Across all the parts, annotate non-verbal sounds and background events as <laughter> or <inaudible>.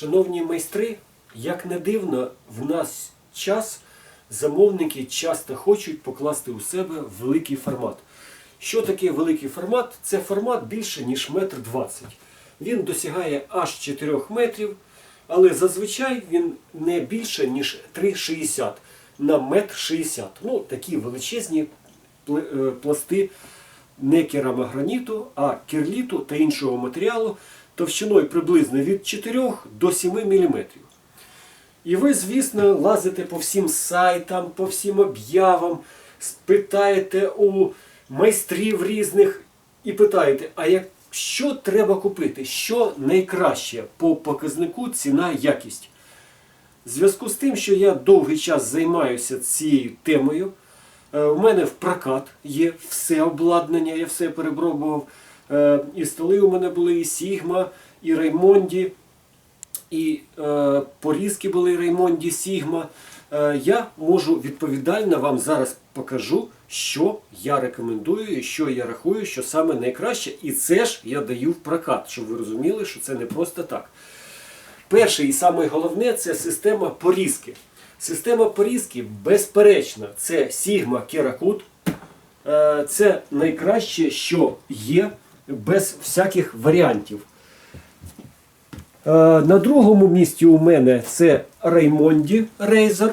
Шановні майстри, як не дивно, в нас час замовники часто хочуть покласти у себе великий формат. Що таке великий формат? Це формат більше, ніж метр двадцять. Він досягає аж 4 метрів, але зазвичай він не більше, ніж 3,60 на метр 60. Ну, такі величезні е, пласти не керамограніту, а керліту та іншого матеріалу товщиною приблизно від 4 до 7 мм. І ви, звісно, лазите по всім сайтам, по всім об'явам, спитаєте у майстрів різних і питаєте, а як, що треба купити? Що найкраще по показнику ціна якість? В зв'язку з тим, що я довгий час займаюся цією темою, е, у мене в прокат є все обладнання, я все перепробував. Е, І столи у мене були, і Сігма, і Раймонді, і е, порізки були Раймонді Сігма. Е, я можу відповідально вам зараз покажу, що я рекомендую і що я рахую, що саме найкраще. І це ж я даю в прокат, щоб ви розуміли, що це не просто так. Перше і саме головне це система порізки. Система порізки, безперечно, це Sigma Kerakut. Е, Це найкраще, що є, без всяких варіантів. Е, На другому місці у мене це Raimondi Razer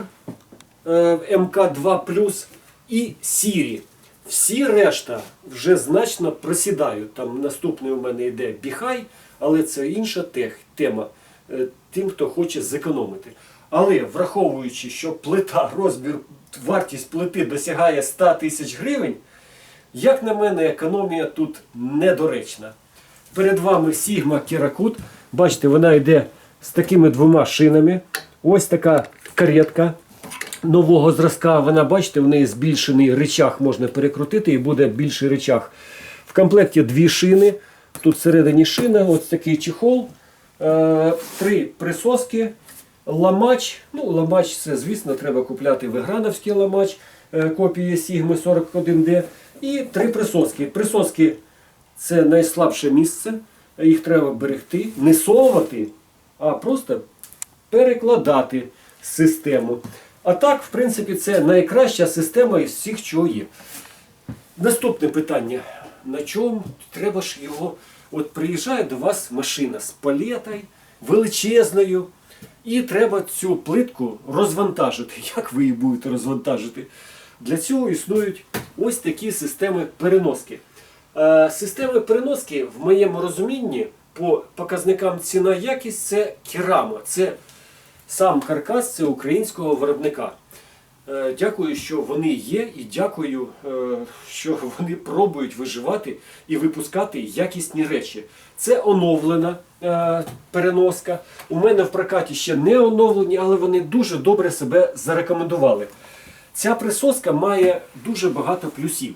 е, МК2 і Siri. Всі решта вже значно просідають. Там наступний у мене йде Біхай, але це інша тех, тема е, тим, хто хоче зекономити. Але враховуючи, що плита, розмір, вартість плити досягає 100 тисяч гривень, як на мене, економія тут недоречна. Перед вами Sigma Kerakut. Бачите, вона йде з такими двома шинами. Ось така каретка нового зразка. Вона, бачите, в неї збільшений речах можна перекрутити і буде більший речах. В комплекті дві шини. Тут всередині шина, ось такий чехол, е, три присоски, ламач. Ну, ламач це, звісно, треба купляти виграновський ламач е, копії Sigma 41D. І три присоски. Присоски це найслабше місце. Їх треба берегти, не совувати, а просто перекладати систему. А так, в принципі, це найкраща система із всіх, що є. Наступне питання. На чому треба ж його? От приїжджає до вас машина з палетою, величезною, і треба цю плитку розвантажити. <laughs> Як ви її будете розвантажити? Для цього існують ось такі системи переноски. Е, Системи переноски, в моєму розумінні, по показникам ціна якість це керама. Це сам каркас це українського виробника. Е, Дякую, що вони є, і дякую, е, що <laughs> вони пробують виживати і випускати якісні речі. Це оновлена переноска. У мене в прокаті ще не оновлені, але вони дуже добре себе зарекомендували. Ця присоска має дуже багато плюсів.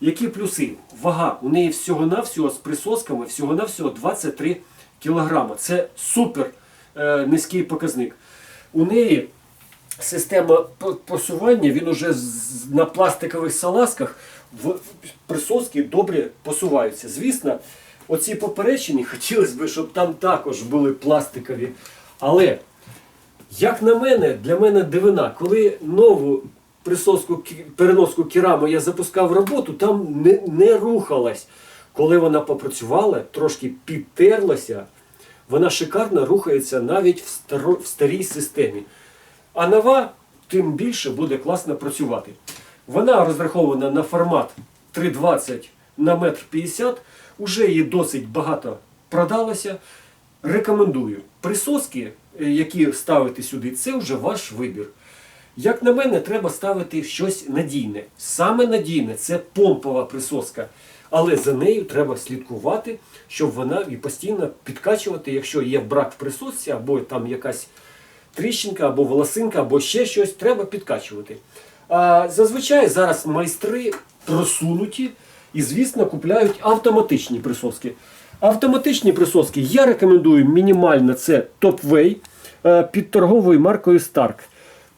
Які плюси? Вага. У неї всього-навсього з присосками всього-навсього 23 кг. Це супер е, низький показник. У неї система посування, він уже на пластикових салазках в присоски добре посуваються. Звісно, оці поперечені хотілося б, щоб там також були пластикові. Але як на мене, для мене дивина, коли нову присоску переноску кераму я запускав роботу, там не, не рухалась. Коли вона попрацювала, трошки підтерлася, вона шикарно рухається навіть в, старо, в старій системі. А нова тим більше буде класно працювати. Вона розрахована на формат 3,20 на 1,50 м. Уже її досить багато продалося. Рекомендую. Присоски, е, які ставити сюди, це вже ваш вибір. Як на мене, треба ставити щось надійне. Саме надійне це помпова присоска. Але за нею треба слідкувати, щоб вона і постійно підкачувати, якщо є брак в присосці, або там якась тріщинка, або волосинка, або ще щось, треба підкачувати. А зазвичай зараз майстри просунуті і, звісно, купляють автоматичні присоски. Автоматичні присоски я рекомендую мінімально це Topway е, під торговою маркою Stark.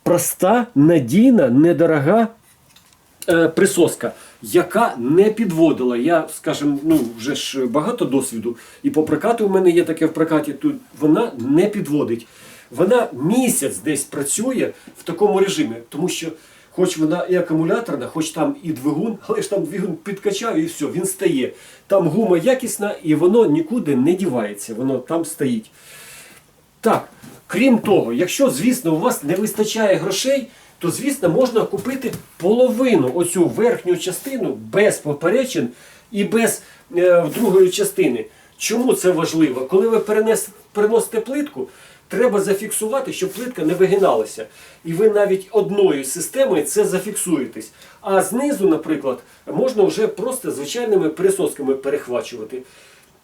Проста, надійна, недорога е, присоска. яка не підводила. Я, скажімо, ну вже ж багато досвіду, і по прокату в мене є таке в прокаті. Тут вона не підводить. Вона місяць десь працює в такому режимі, тому що, хоч вона і акумуляторна, хоч там і двигун, але ж там двигун підкачав і все, він стає. Там гума якісна, і воно нікуди не дівається, воно там стоїть. Так, крім того, якщо, звісно, у вас не вистачає грошей, то, звісно, можна купити половину оцю верхню частину без поперечин і без е, другої частини. Чому це важливо? Коли ви перенес, переносите плитку, треба зафіксувати, щоб плитка не вигиналася. І ви навіть одною системою це зафіксуєтесь. А знизу, наприклад, можна вже просто звичайними присосками перехвачувати.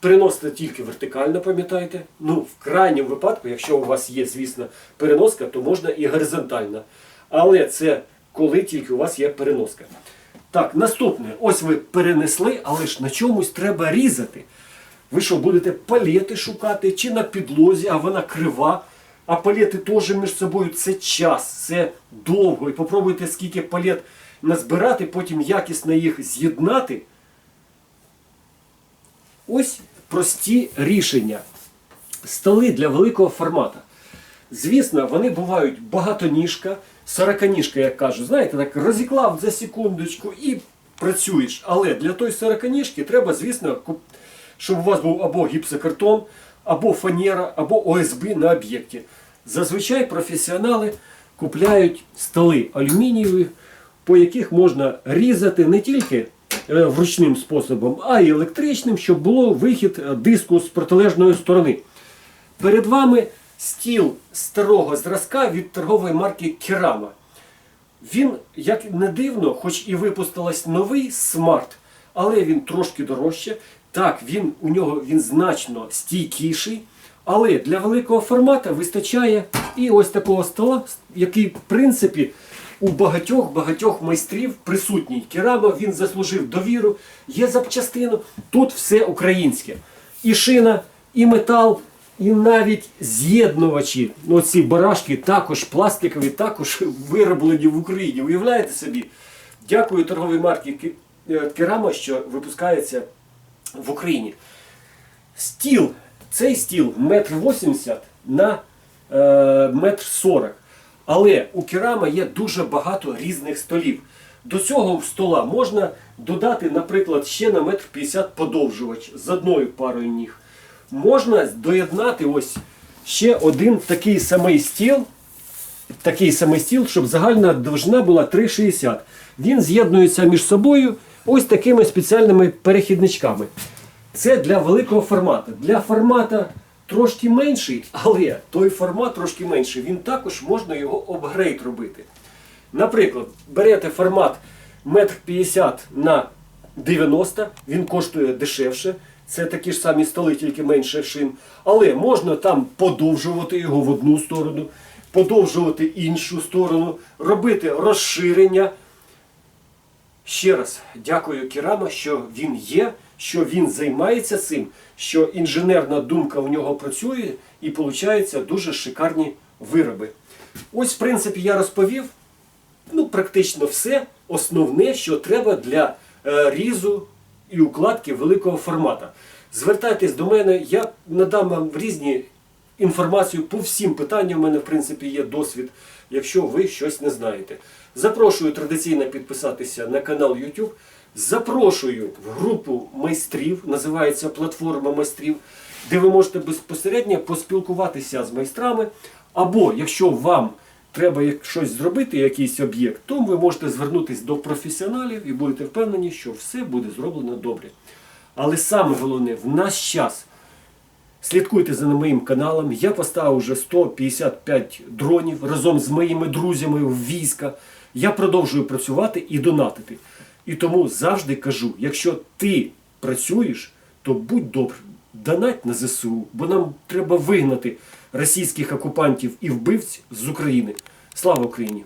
Переносите тільки вертикально, пам'ятаєте. Ну, в крайньому випадку, якщо у вас є, звісно, переноска, то можна і горизонтально. Але це коли тільки у вас є переноска. Так, наступне. Ось ви перенесли, але ж на чомусь треба різати. Ви що, будете палети шукати чи на підлозі, а вона крива. А палети теж між собою це час, це довго. І попробуйте скільки палет назбирати, потім якісно їх з'єднати. Ось прості рішення. Столи для великого формату. Звісно, вони бувають багатоніжка, сороканіжка, як кажуть. Знаєте, так розіклав за секундочку і працюєш. Але для тої сороканіжки треба, звісно, щоб у вас був або гіпсокартон, або фанера, або ОСБ на об'єкті. Зазвичай професіонали купляють столи алюмінієві, по яких можна різати не тільки вручним способом, а й електричним, щоб було вихід е, диску з протилежної сторони. Перед вами стіл старого зразка від торгової марки Керама. Він, як не дивно, хоч і випустилась новий смарт, але він трошки дорожче. Так, він у нього він значно стійкіший. Але для великого формату вистачає і ось такого стола, який, в принципі, у багатьох багатьох майстрів присутній. Керама він заслужив довіру, є запчастину. Тут все українське. І шина, і метал, і навіть з'єднувачі. Ну, ці барашки також пластикові, також <laughs> вироблені в Україні. Уявляєте собі? Дякую торговій марці е, Керама, що випускається в Україні. Стіл. Цей стіл метр вісімдесят на е, метр сорок. Але у керама є дуже багато різних столів. До цього стола можна додати, наприклад, ще на метр п'ятдесят подовжувач з одною парою ніг. Можна доєднати ось ще один такий самий стіл, такий самий стіл, щоб загальна довжина була 3,60. Він з'єднується між собою ось такими спеціальними перехідничками. Це для великого формату. Для формату трошки менший, але той формат трошки менший, він також можна його обгрейд робити. Наприклад, берете формат 1,50 м на 90 він коштує дешевше. Це такі ж самі столи, тільки менше шин. Але можна там подовжувати його в одну сторону, подовжувати іншу сторону, робити розширення. Ще раз дякую Кірама, що він є, що він займається цим, що інженерна думка в нього працює і виходять дуже шикарні вироби. Ось, в принципі, я розповів ну, практично все основне, що треба для е, різу і укладки великого формату. Звертайтесь до мене, я надам вам різні інформацію по всім питанням. У мене, в принципі, є досвід, якщо ви щось не знаєте. Запрошую традиційно підписатися на канал YouTube. Запрошую в групу майстрів, називається платформа майстрів, де ви можете безпосередньо поспілкуватися з майстрами. Або якщо вам треба щось зробити, якийсь об'єкт, то ви можете звернутися до професіоналів і будете впевнені, що все буде зроблено добре. Але саме головне, в наш час Слідкуйте за моїм каналом. Я поставив вже 155 дронів разом з моїми друзями в війська. Я продовжую працювати і донатити. І тому завжди кажу: якщо ти працюєш, то будь добр, донать на ЗСУ, бо нам треба вигнати російських окупантів і вбивць з України. Слава Україні!